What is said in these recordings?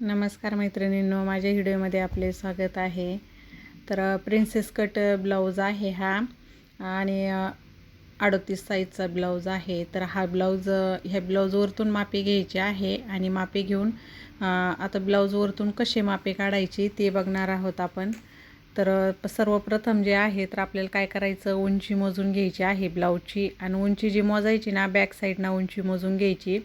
नमस्कार मैत्रिणींनो माझ्या व्हिडिओमध्ये आपले स्वागत आहे. तर प्रिन्सेस कट ब्लाऊज आहे हा आणि अडतीस साईजचा ब्लाऊज आहे. तर हा ब्लाऊज ह्या ब्लाऊजवरतून मापे घ्यायची आहे आणि मापे घेऊन आता ब्लाऊजवरतून कसे मापे काढायची ते बघणार आहोत आपण. तर सर्वप्रथम जे आहे तर आपल्याला काय करायचं? उंची मोजून घ्यायची आहे ब्लाऊजची आणि उंची जी मोजायची ना बॅक साईडना उंची मोजून घ्यायची.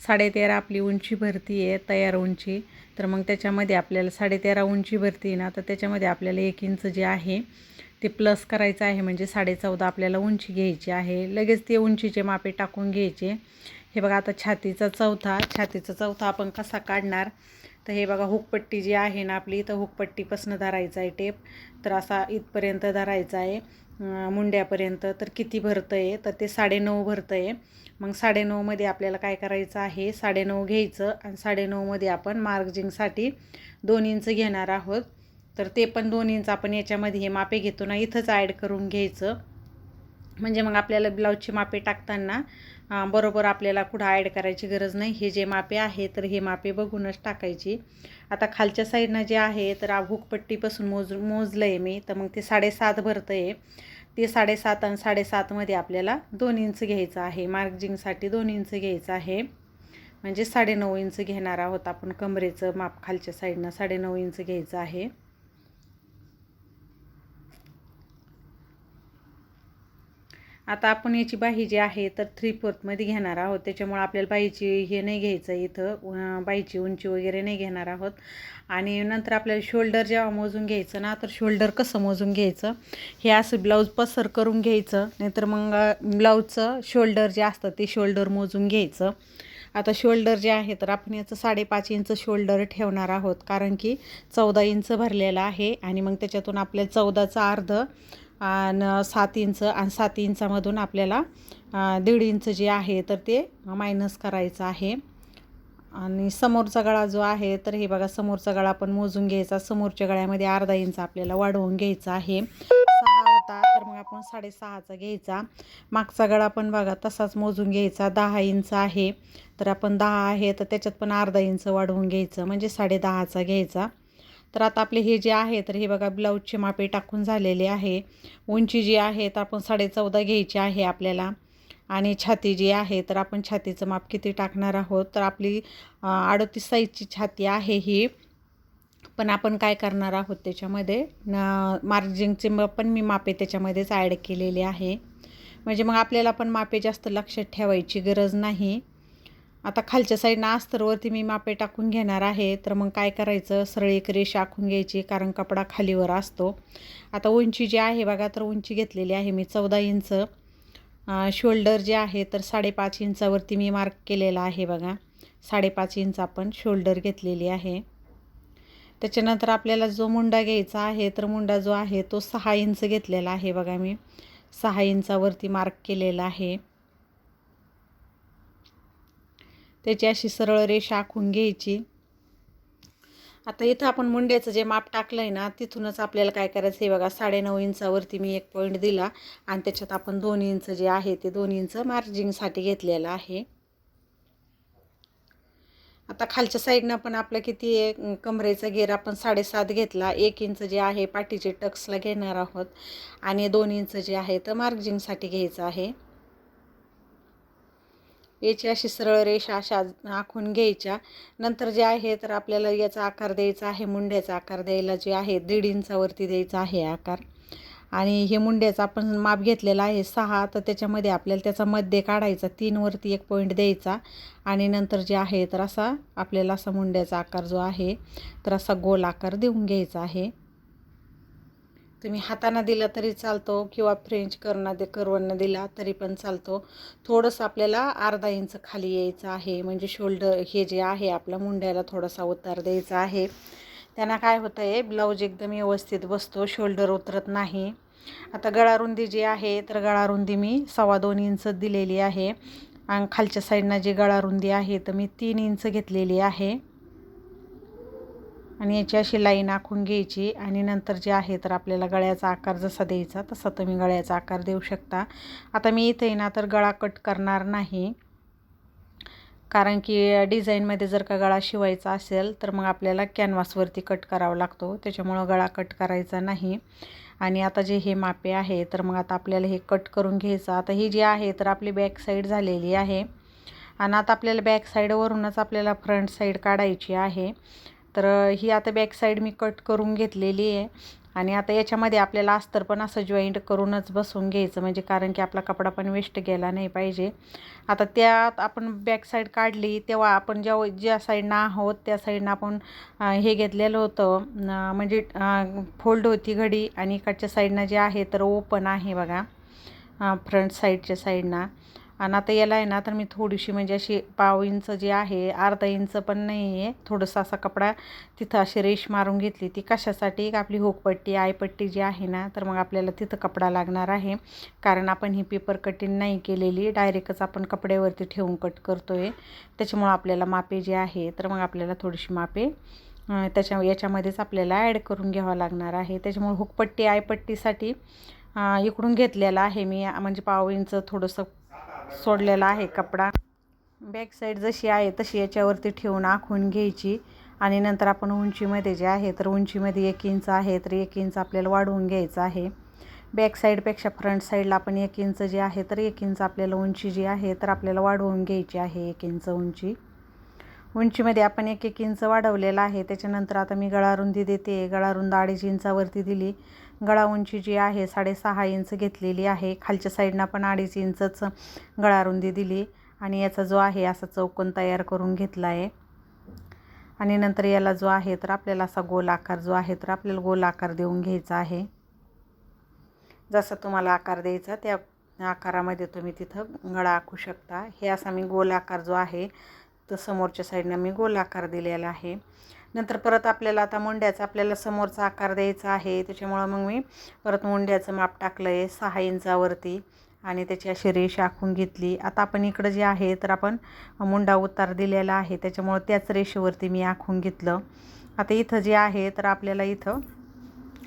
साडेतेरा आपली उंची भरती आहे तयार उंची. तर मग त्याच्यामध्ये आपल्याला साडेतेरा उंची भरती आहे ना तर त्याच्यामध्ये आपल्याला एक इंच जे आहे ते प्लस करायचं आहे. म्हणजे साडेचौदा आपल्याला उंची घ्यायची आहे. लगेच ते उंचीचे मापे टाकून घ्यायचे. हे बघा आता छातीचा चौथा. छातीचा चौथा आपण कसा काढणार? तर हे बघा हुकपट्टी जी आहे ना आपली तर हुकपट्टीपासून धरायचं आहे टेप. तर असा इथपर्यंत धरायचा आहे. मुंड्यापर्यंत तर किती भरतं आहे तर ते साडेनऊ भरतं आहे मग साडेनऊमध्ये आपल्याला काय करायचं आहे? साडेनऊ घ्यायचं आणि साडेनऊमध्ये आपण मार्जिंगसाठी दोन इंच घेणार आहोत. तर ते पण दोन इंच आपण याच्यामध्ये हे मापे घेतो ना इथंच ॲड करून घ्यायचं. म्हणजे मग आपल्याला ब्लाऊजची मापे टाकताना बरोबर आपल्याला कुठं ॲड करायची गरज नाही. हे जे मापे आहे तर हे मापे बघूनच टाकायची. आता खालच्या साईडनं जे आहे तर हुकपट्टीपासून मोज मोजलं आहे मी. तर मग ते साडेसात भरतं आहे ते साडेसात आणि साडेसातमध्ये आपल्याला दोन इंच घ्यायचं आहे. मार्जिंगसाठी दोन इंच घ्यायचं आहे. म्हणजे साडेनऊ इंच घेणार आहोत आपण कमरेचं माप खालच्या साईडनं साडेनऊ इंच घ्यायचं आहे. आता आपण याची बाही जी आहे तर थ्री फोर्थमध्ये घेणार आहोत. त्याच्यामुळं आपल्याला बाईची हे नाही घ्यायचं इथं. बाईची उंची वगैरे नाही घेणार आहोत. आणि नंतर आपल्याला शोल्डर जेव्हा मोजून घ्यायचं ना तर शोल्डर कसं मोजून घ्यायचं? हे असं ब्लाऊज पसर करून घ्यायचं. नाहीतर मग ब्लाऊजचं शोल्डर जे असतं ते शोल्डर मोजून घ्यायचं. आता शोल्डर जे आहे तर आपण याचं साडेपाच इंच शोल्डर ठेवणार आहोत. कारण की चौदा इंच भरलेलं आहे. आणि मग त्याच्यातून आपल्याला चौदाचं अर्ध आणि सात इंच आणि सात इंचामधून आपल्याला दीड इंच जे आहे तर ते मायनस करायचं आहे. आणि समोरचा गळा जो आहे तर हे बघा समोरचा गळा पण मोजून घ्यायचा. समोरच्या गळ्यामध्ये अर्धा इंच आपल्याला वाढवून घ्यायचा आहे. सहा होता तर मग आपण साडेसहाचा घ्यायचा. मागचा गळा पण बघा तसाच मोजून घ्यायचा. दहा इंच आहे. तर आपण दहा आहे तर त्याच्यात पण अर्धा इंच वाढवून घ्यायचं. म्हणजे साडेदहाचा घ्यायचा. तर आता आपले हे जे आहे तर हे बघा ब्लाऊजचे मापे टाकून झालेले आहे. उंची जी आहे तर आपण साडेचौदा घ्यायची आहे आपल्याला. आणि छाती जी आहे तर आपण छातीचं माप किती टाकणार आहोत? तर आपली अडतीस साईजची छाती आहे ही. पण आपण काय करणार आहोत त्याच्यामध्ये? न मार्जिंगचे म पण मी मापे त्याच्यामध्येच ॲड केलेले आहे. म्हणजे मग आपल्याला पण मापे जास्त लक्षात ठेवायची गरज नाही. आता खालच्या साईडनं अस्तरवरती मी मापे टाकून घेणार आहे. तर मग काय करायचं? सरळ एक रेष आखून घ्यायची कारण कपडा खालीवर असतो. आता उंची जी आहे बघा तर उंची घेतलेली आहे मी चौदा इंच. शोल्डर जे आहे तर साडेपाच इंचावरती मी मार्क केलेला आहे बघा. साडेपाच इंच आपण शोल्डर घेतलेली आहे. त्याच्यानंतर आपल्याला जो मुंडा घ्यायचा आहे तर मुंडा जो आहे तो सहा इंच घेतलेला आहे बघा मी. सहा इंचावरती मार्क केलेला आहे. त्याची अशी सरळ रेषा आखून घ्यायची. आता इथं आपण मुंड्याचं जे माप टाकलं आहे ना तिथूनच आपल्याला काय करायचं आहे बघा साडेनऊ इंचावरती मी एक पॉईंट दिला आणि त्याच्यात आपण दोन इंच जे आहे ते दोन इंच मार्जिंगसाठी घेतलेलं आहे. आता खालच्या साईडनं पण आपलं किती आहे कमरेचा घेर आपण साडेसात घेतला. एक इंच जे आहे पाठीचे टक्सला घेणार आहोत. आणि दोन इंच जे आहे तर मार्जिंगसाठी घ्यायचं आहे. याची अशी सरळ रेषा अशा आखून घ्यायच्या. नंतर जे आहे तर आपल्याला याचा आकार द्यायचा आहे मुंड्याचा आकार द्यायला जे आहे दीड इंचावरती द्यायचा आहे आकार. आणि हे मुंड्याचा आपण माप घेतलेला आहे सहा तर त्याच्यामध्ये आपल्याला त्याचा मध्य काढायचा तीनवरती एक पॉईंट द्यायचा. आणि नंतर जे आहे तर असा आपल्याला असा मुंड्याचा आकार जो आहे तर असा गोल आकार देऊन घ्यायचा आहे. तुम्ही हातानं दिला तरी चालतो किंवा फ्रेंच करणं दे करवणं दिला तरी पण चालतो. थोडंसं आपल्याला अर्धा इंच खाली यायचं आहे. म्हणजे शोल्डर हे जे आहे आपल्या मुंड्याला थोडासा उतार द्यायचा आहे. त्यांना काय होतं आहे ब्लाऊज एकदम व्यवस्थित बसतो शोल्डर उतरत नाही. आता गळारुंदी जी आहे तर गळारुंदी मी सव्वा दोन इंच दिलेली आहे. आणि खालच्या साईडनं जी गळारुंदी आहे तर मी तीन इंच घेतलेली आहे. आणि याची अशी लाईन आखून घ्यायची आणि नंतर जे आहे तर आपल्याला गळ्याचा आकार जसा द्यायचा तसा तुम्ही गळ्याचा आकार देऊ शकता. आता मी इथे ना तर गळा कट करणार नाही. कारण की डिझाईनमध्ये जर का गळा शिवायचा असेल तर मग आपल्याला कॅनव्हासवरती कट करावा लागतो. त्याच्यामुळं गळा कट करायचा नाही. आणि आता जे हे मापे आहे तर मग आता आपल्याला हे कट करून घ्यायचं. आता ही जी आहे तर आपली बॅक साईड झालेली आहे. आणि आता आपल्याला बॅक साईडवरूनच आपल्याला फ्रंट साईड काढायची आहे. तर ही आता बॅक साईड मी कट करून घेतलेली आहे. आणि आता याच्यामध्ये आपल्याला अस्तर पण असं जॉईंट करूनच बसवून घ्यायचं. म्हणजे कारण की आपला कपडा पण वेस्ट गेला नाही पाहिजे. आता त्यात आपण बॅक साईड काढली तेव्हा आपण जेव्हा ज्या साईडनं आहोत त्या साईडनं आपण हे घेतलेलं होतं. म्हणजे फोल्ड होती घडी आणि इकडच्या साईडनं जे आहे तर ओपन आहे बघा. फ्रंट साईडच्या साईडनं आणि आता याला आहे ना तर मी थोडीशी म्हणजे अशी पाव इंच जी आहे अर्धा इंच पण नाही आहे थोडंसं असा कपडा तिथं अशी रेश मारून घेतली ती. कशासाठी? आपली हुकपट्टी आयपट्टी जी आहे ना तर मग आपल्याला तिथं कपडा लागणार आहे. कारण आपण ही पेपर कटिंग नाही केलेली. डायरेक्टच आपण कपड्यावरती ठेवून कट करतो आहे त्याच्यामुळं आपल्याला मापे जे आहे तर मग आपल्याला थोडीशी मापे त्याच्या याच्यामध्येच आपल्याला ॲड करून घ्यावं लागणार आहे. त्याच्यामुळे हुकपट्टी आयपट्टीसाठी इकडून घेतलेला आहे मी. म्हणजे पाव इंच थोडंसं सोडलेला आहे कपडा. बॅक साईड जशी आहे तशी याच्यावरती ठेवून आखून घ्यायची. आणि नंतर आपण उंचीमध्ये जे आहे तर उंचीमध्ये एक इंच आहे तर एक इंच आपल्याला वाढवून घ्यायचं आहे. बॅक साईडपेक्षा फ्रंट साईडला आपण एक इंच जे आहे तर एक इंच आपल्याला उंची जी आहे तर आपल्याला वाढवून घ्यायची आहे एक इंच उंची. उंचीमध्ये आपण एक एक इंच वाढवलेला आहे. त्याच्यानंतर आता मी गळारुंदी देते. गळारुंद अडीच इंचावरती दिली. गळा उंची जी आहे साडेसहा इंच घेतलेली आहे. खालच्या साईडनं पण अडीच इंचच गळारुंदी दिली आणि याचा जो आहे असा चौकोन तयार करून घेतला आहे आणि नंतर याला जो आहे तर आपल्याला असा गोल आकार जो आहे तर आपल्याला गोल आकार देऊन घ्यायचा आहे. जसा तुम्हाला आकार द्यायचा त्या आकारामध्ये तुम्ही तिथं गळा आखू शकता. हे असा मी गोल आकार जो आहे तर समोरच्या साईडनं मी गोल आकार दिलेला आहे. नंतर परत आपल्याला आता मुंड्याचा आपल्याला समोरचा आकार द्यायचा आहे. त्याच्यामुळं मग मी परत मुंड्याचं माप टाकलं आहे सहा इंचावरती आणि त्याची अशी रेष आखून घेतली. आता आपण इकडं जे आहे तर आपण मुंडा उतार दिलेला आहे. त्याच्यामुळं त्याच रेषेवरती मी आखून घेतलं. आता इथं जे आहे तर आपल्याला इथं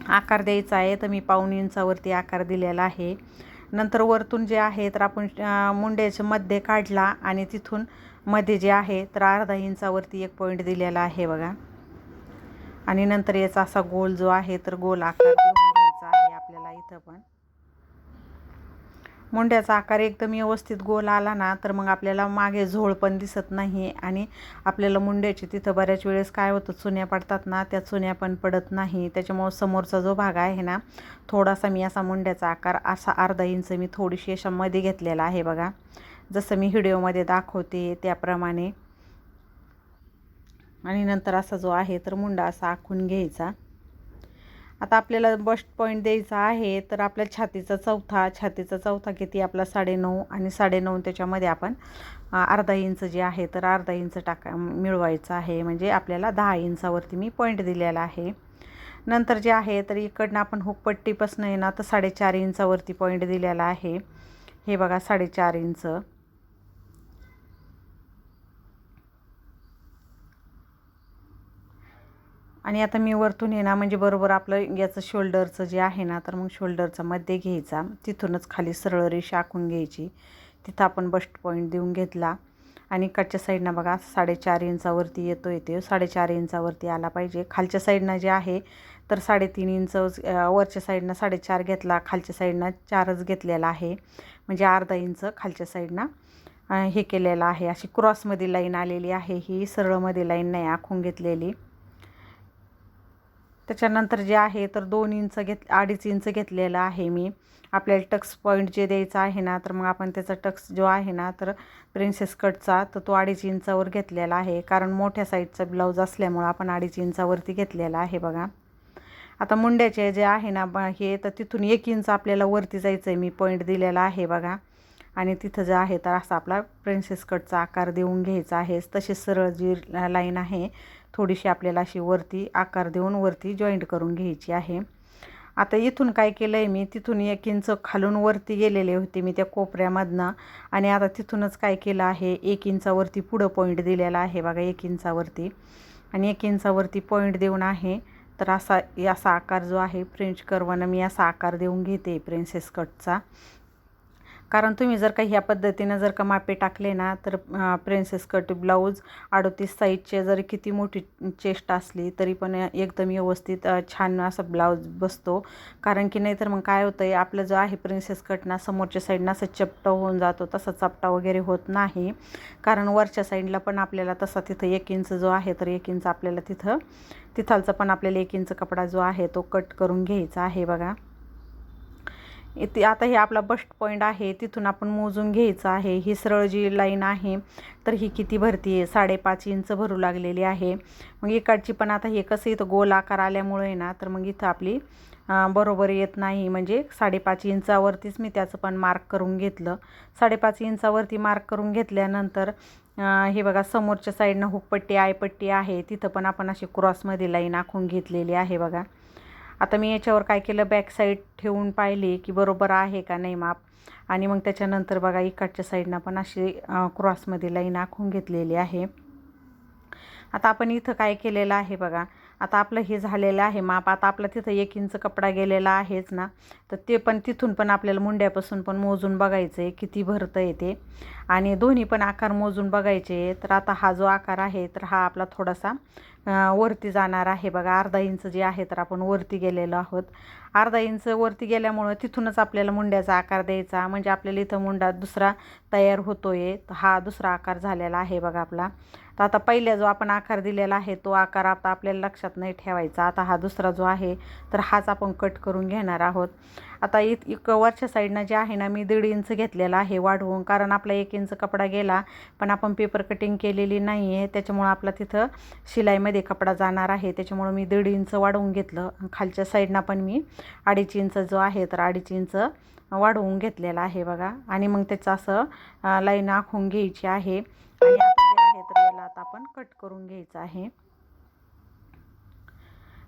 आकार द्यायचा आहे तर मी पाऊण इंचावरती आकार दिलेला आहे. नंतर वरतून जे आहे तर आपण मुंड्याच्या मध्ये काढला आणि तिथून मध्ये जे आहे तर अर्धा इंचावरती एक पॉईंट दिलेला आहे बघा. आणि नंतर याचा असा गोल जो आहे तर गोल आकार घ्यायचा आहे आपल्याला इथं पण. मुंड्याचा आकार एकदम व्यवस्थित गोल आला ना तर मग आपल्याला मागे झोळ पण दिसत नाही आणि आपल्याला मुंड्याची तिथं बऱ्याच वेळेस काय होतं चुन्या पडतात ना त्या चुन्या पण पडत नाही. त्याच्यामुळं समोरचा जो भाग आहे ना थोडासा मी असा मुंड्याचा आकार असा अर्धा इंच मी थोडीशी अशा मध्ये घेतलेला आहे बघा. जसं मी व्हिडिओमध्ये दाखवते त्याप्रमाणे. आणि नंतर असा जो आहे तर मुंडा असा आखून घ्यायचा. आता आपल्याला बस्ट पॉईंट द्यायचा आहे तर आपल्या छातीचा चौथा छातीचा चौथा किती? आपला साडेनऊ आणि साडेनऊ त्याच्यामध्ये आपण अर्धा इंच जे आहे तर अर्धा इंच टाका मिळवायचं आहे. म्हणजे आपल्याला दहा इंचावरती मी पॉईंट दिलेला आहे. नंतर जे आहे तर इकडनं आपण हुकपट्टीपासून आहे ना तर साडेचार इंचावरती पॉईंट दिलेला आहे. हे बघा साडेचार इंच. आणि आता मी वरतून येणार ना म्हणजे बरोबर आपलं याचं शोल्डरचं जे आहे ना तर मग शोल्डरचा मध्ये घ्यायचा. तिथूनच खाली सरळ रेषा आखून घ्यायची. तिथं आपण बस्ट पॉईंट देऊन घेतला. आणि इकडच्या साईडनं बघा साडेचार इंचावरती येतो येते साडेचार इंचावरती आला पाहिजे. खालच्या साईडनं जे आहे तर साडेतीन इंच वरच्या साईडनं साडेचार घेतला. खालच्या साईडनं चारच घेतलेला आहे. म्हणजे अर्धा इंच खालच्या साईडनं हे केलेलं आहे. अशी क्रॉसमध्ये लाईन आलेली आहे. ही सरळमध्ये लाईन नाही आखून घेतलेली. त्याच्यानंतर जे आहे तर दोन इंच घेत अडीच इंच घेतलेलं आहे मी. आपल्याला टक्स पॉईंट जे द्यायचा आहे ना तर मग आपण त्याचा टक्स जो आहे ना तर प्रिन्सेस कटचा तर तो अडीच इंचावर घेतलेला आहे. कारण मोठ्या साईजचा ब्लाऊज असल्यामुळं आपण अडीच इंचावरती घेतलेला आहे बघा. आता मुंड्याचे जे आहे ना ब हे तर तिथून एक इंच आपल्याला वरती जायचं आहे मी पॉईंट दिलेला आहे बघा. आणि तिथं जे आहे तर असा आपला प्रिन्सेस कटचा आकार देऊन घ्यायचा आहे. तशी सरळ जी लाईन आहे थोडीशी आपल्याला अशी वरती आकार देऊन वरती जॉईंट करून घ्यायची आहे. आता इथून काय केलं आहे मी? तिथून एक इंच खालून वरती गेलेले होते मी त्या कोपऱ्यामधनं. आणि आता तिथूनच काय केलं आहे? एक इंचावरती पुढं पॉईंट दिलेला आहे बघा एक इंचावरती. आणि एक इंचावरती पॉईंट देऊन आहे. तर असा असा आकार जो आहे फ्रेंच कर्वानं मी असा आकार देऊन घेते प्रिन्सेस कटचा कारण तुम्ही जर का ह्या पद्धतीनं जर का मापे टाकले ना तर प्रिन्सेस कट ब्लाऊज अडतीस साईजचे जरी किती मोठी चेस्ट असली तरी पण एकदम व्यवस्थित छान असा ब्लाऊज बसतो. कारण की नाहीतर मग काय होतं आहे आपलं जो आहे प्रिन्सेस कट ना समोरच्या साईडनं असं चपटा होऊन जातो तसा चपटा वगैरे होत नाही. कारण वरच्या साईडला पण आपल्याला तसा तिथं एक इंच जो आहे तर एक इंच आपल्याला तिथं तिथालचा पण आपल्याला एक इंच कपडा जो आहे तो कट करून घ्यायचा आहे बघा. इथे आता हे आपला बस्ट पॉईंट आहे. तिथून आपण मोजून घ्यायचं आहे. ही सरळ जी लाईन आहे तर ही किती भरती आहे? साडेपाच इंच भरू लागलेली आहे. मग इकडची पण आता हे कसं इथं गोल आकार आल्यामुळे ना तर मग इथं आपली बरोबर येत नाही. म्हणजे साडेपाच इंचावरतीच मी त्याचं पण मार्क करून घेतलं. साडेपाच इंचावरती मार्क करून घेतल्यानंतर हे बघा समोरच्या साईडनं हुकपट्टी आयपट्टी आहे. तिथं पण आपण अशी क्रॉसमध्ये लाईन आखून घेतलेली आहे बघा. आता मी याच्यावर काय केलं बॅक साईड ठेवून पाहिले की बरोबर आहे का नाही माप. आणि मग त्याच्यानंतर बघा इकडच्या साईडनं पण अशी क्रॉसमध्ये लाईन आखून घेतलेली आहे. आता आपण इथं काय केलेलं आहे बघा आता आपलं हे झालेलं आहे माप. आता आपला तिथं एक इंच कपडा गेलेला आहेच ना. तर ते पण तिथून पण आपल्याला मुंड्यापासून पण मोजून बघायचं आहे किती भरतं आहे ते. आणि दोन्ही पण आकार मोजून बघायचे तर आता हा जो आकार आहे तर हा आपला थोडासा वरती जाणार आहे बघा. अर्धा इंच जे आहे तर आपण वरती गेलेलो आहोत. अर्धा इंच वरती गेल्यामुळं तिथूनच आपल्याला मुंड्याचा आकार द्यायचा. म्हणजे आपल्याला इथं मुंडा दुसरा तयार होतो आहे हा दुसरा आकार झालेला आहे बघा आपला. तर आता पहिल्या जो आपण आकार दिलेला आहे तो आकार आता आपल्याला लक्षात नाही ठेवायचा. आता हा दुसरा जो आहे तर हाच आपण कट करून घेणार आहोत. आता इत इक वरच्या साईडनं जे आहे ना मी दीड इंच घेतलेला आहे वाढवून कारण आपला एक इंच कपडा गेला पण आपण पेपर कटिंग केलेली नाही आहे त्याच्यामुळं आपला तिथं शिलाईमध्ये कपडा जाणार आहे. त्याच्यामुळं मी दीड इंच वाढवून घेतलं. खालच्या साईडनं पण मी अडीच इंच जो आहे तर अडीच इंच वाढवून घेतलेला आहे बघा. आणि मग त्याचं असं लाईन आखून घ्यायची आहे. आणि आता याला आता आपण कट करून घ्यायचा आहे.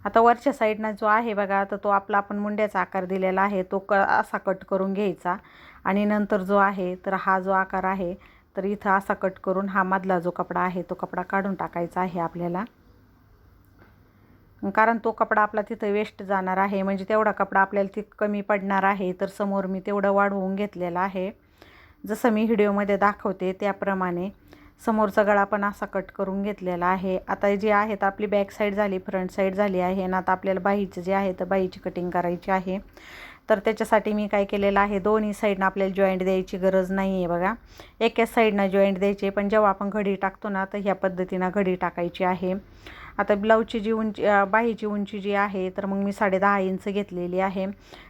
आता वरच्या साईडनं जो आहे बघा तर तो आपला आपण मुंड्याचा आकार दिलेला आहे तो क असा कट करून घ्यायचा. आणि नंतर जो आहे तर हा जो आकार आहे तर इथं असा कट करून हा मधला जो कपडा आहे तो कपडा काढून टाकायचा आहे आपल्याला. कारण तो कपडा आपला तिथं वेस्ट जाणार आहे म्हणजे तेवढा कपडा आपल्याला तिथं कमी पडणार आहे तर समोर मी तेवढं वाढवून घेतलेलं आहे. जसं मी व्हिडिओमध्ये दाखवते त्याप्रमाणे. समोरचा गळा पण असा कट करून घेतलेला आहे. आता जे आहे तर आपली बॅक साईड झाली फ्रंट साईड झाली आहे ना आता आपल्याला बाईचं जे आहे तर बाईची कटिंग करायची आहे. तर त्याच्यासाठी मी काय केलेलं आहे दोन्ही साईडनं आपल्याला जॉईंट द्यायची गरज नाही आहे बघा. एकाच साईडनं जॉईंट द्यायची पण जेव्हा आपण घडी टाकतो ना तर ह्या पद्धतीनं घडी टाकायची आहे. आता ब्लाऊजची जी उंची बाहीची उंची जी आहे तर मग मी साडे दहा इंच घेतलेली आहे.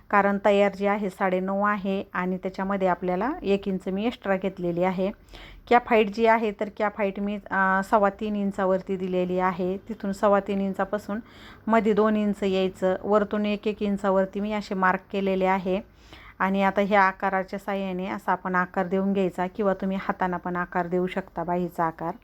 कारण तयार जी आहे साडेनऊ आहे आणि त्याच्यामध्ये आपल्याला एक इंच मी एक्स्ट्रा घेतलेली आहे. कॅप हाईट जी आहे तर कॅप फाईट मी सव्वा तीन इंचावरती दिलेली आहे. तिथून सव्वा तीन इंचापासून मध्ये दोन इंच यायचं. वरतून एक एक इंचावरती मी असे मार्क केलेले आहे. आणि आता ह्या आकाराच्या साह्याने असा आपण आकार देऊन घ्यायचा किंवा तुम्ही हाताना पण आकार देऊ शकता बाहीचा आकार.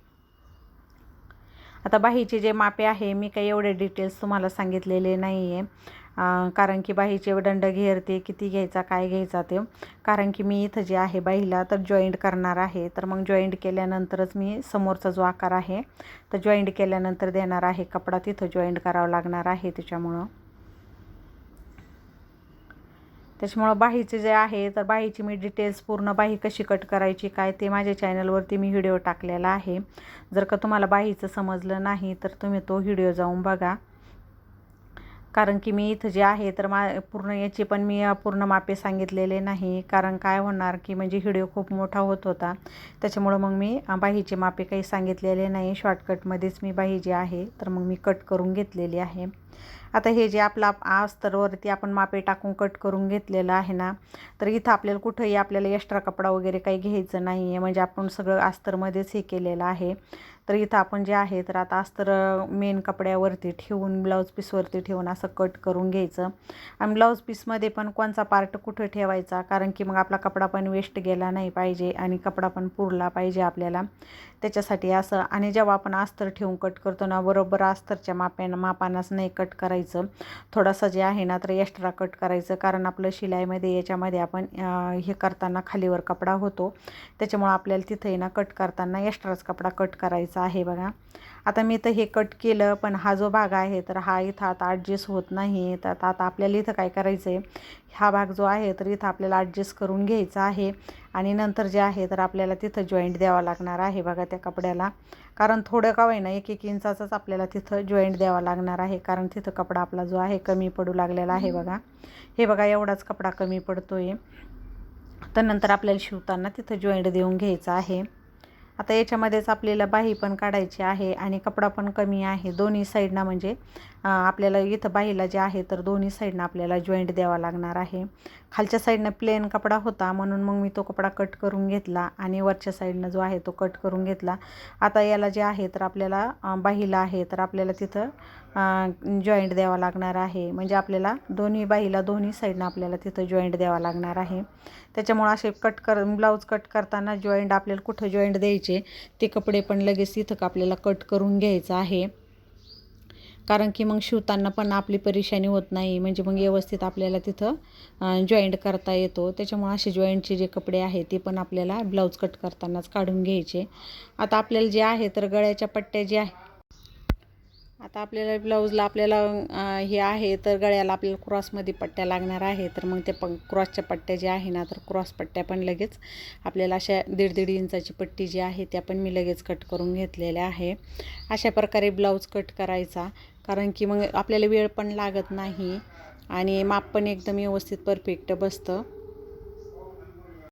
आता बाहीचे जे मापे आहे मी काही एवढे डिटेल्स तुम्हाला सांगितलेले नाही आहे कारण की बाहीचे दंड घेरते किती घ्यायचा काय घ्यायचा ते. कारण की मी इथं जे आहे बाईला तर जॉईंट करणार आहे. तर मग जॉईंट केल्यानंतरच मी समोरचा जो आकार आहे तर जॉईंट केल्यानंतर देणार आहे कपडा तिथं जॉईंट करावा लागणार आहे त्याच्यामुळं. त्याच्यामुळं बाहीचे जे आहे तर बाहीची मी डिटेल्स पूर्ण बाही कशी कट करायची काय ते माझ्या चॅनलवरती मी व्हिडिओ टाकलेला आहे. जर का तुम्हाला बाहीचं समजलं नाही तर तुम्ही तो व्हिडिओ जाऊन बघा. कारण की मी इथं जे आहे तर मा पूर्ण याची पण मी पूर्ण मापे सांगितलेले नाही. कारण काय होणार की म्हणजे व्हिडिओ खूप मोठा होत होता. त्याच्यामुळं मग मी बाहीचे मापे काही सांगितलेले नाही. शॉर्टकटमध्येच मी बाही जी आहे तर मग मी कट करून घेतलेली आहे. आता हे जे आपला अस्तरवरती आपण मापे टाकून कट करून घेतलेलं आहे ना तर इथं आपल्याला कुठंही आपल्याला एक्स्ट्रा कपडा वगैरे काही घ्यायचं नाही आहे म्हणजे आपण सगळं अस्तरमध्येच हे केलेलं आहे. तर इथं आपण जे आहे तर आता अस्तर मेन कपड्यावरती ठेवून ब्लाऊज पीसवरती ठेवून असं कट करून घ्यायचं. आणि ब्लाऊज पीसमध्ये पण कोणचा पार्ट कुठं ठेवायचा? कारण की मग आपला कपडा पण वेस्ट गेला नाही पाहिजे आणि कपडा पण पुरला पाहिजे आपल्याला. त्याच्यासाठी असं आणि जेव्हा आपण अस्तर ठेवून कट करतो ना बरोबर अस्तरच्या माप्यानं मापानाच नाही कट करायचं. थोडंसं जे आहे ना तर एक्स्ट्रा कट करायचं. कारण आपलं शिलाईमध्ये याच्यामध्ये आपण हे करताना खालीवर कपडा होतो. त्याच्यामुळं आपल्याला तिथंही ना कट करताना एक्स्ट्राच कपडा कट करायचा. करायचा आहे बघा. आता मी तर हे कट केलं पण हा जो भाग आहे तर हा इथं आता ॲडजस्ट होत नाही. तर आता आपल्याला इथं काय करायचं आहे हा भाग जो आहे तर इथं आपल्याला ॲडजस्ट करून घ्यायचा आहे. आणि नंतर जे आहे तर आपल्याला तिथं जॉईंट द्यावा लागणार आहे बघा त्या कपड्याला. कारण थोडं का होईना एक एक इंचाचाच आपल्याला तिथं जॉईंट द्यावा लागणार आहे. कारण तिथं कपडा आपला जो आहे कमी पडू लागलेला आहे बघा. हे बघा एवढाच कपडा कमी पडतो आहे तर नंतर आपल्याला शिवताना तिथं जॉईंट देऊन घ्यायचं आहे. आता याच्यामध्येच आपल्याला बाही पण काढायची आहे आणि कपडा पण कमी आहे. दोन्ही साईडना म्हणजे आपल्याला इथं बाहीला जे आहे तर दोन्ही साईडनं आपल्याला जॉईंट द्यावा लागणार आहे. खालच्या साईडनं प्लेन कपडा होता म्हणून मग मी तो कपडा कट करून घेतला आणि वरच्या साईडनं जो आहे तो कट करून घेतला. आता याला जे आहे तर आपल्याला बाहीला आहे तर आपल्याला तिथं जॉईंट द्यावा लागणार आहे. म्हणजे आपल्याला दोन्ही बाहीला दोन्ही साईडनं आपल्याला तिथं जॉईंट द्यावा लागणार आहे. त्याच्यामुळं असे कट कर ब्लाऊज कट करताना जॉईंट आपल्याला कुठं जॉईंट द्यायचे ते कपडे पण लगेच तिथं का आपल्याला कट करून घ्यायचं आहे. कारण की मग शिवताना पण आपली परेशानी होत नाही. म्हणजे मग व्यवस्थित आपल्याला तिथं जॉईंट करता येतो. त्याच्यामुळं असे जॉईंटचे जे कपडे आहेत ते पण आपल्याला ब्लाऊज कट करतानाच काढून घ्यायचे. आता आपल्याला जे आहे तर गळ्याच्या पट्ट्या जे आहे आता आपल्याला ब्लाऊजला आपल्याला हे आहे तर गळ्याला आपल्याला क्रॉसमध्ये पट्ट्या लागणार आहे. तर मग ते प क्रॉसच्या पट्ट्या ज्या आहे ना तर क्रॉस पट्ट्या पण लगेच आपल्याला अशा दीड दीड इंचाची पट्टी जी आहे त्या पण मी लगेच कट करून घेतलेल्या आहे. अशा प्रकारे ब्लाऊज कट करायचा. कारण की मग आपल्याला वेळ पण लागत नाही आणि माप पण एकदम व्यवस्थित परफेक्ट बसतं.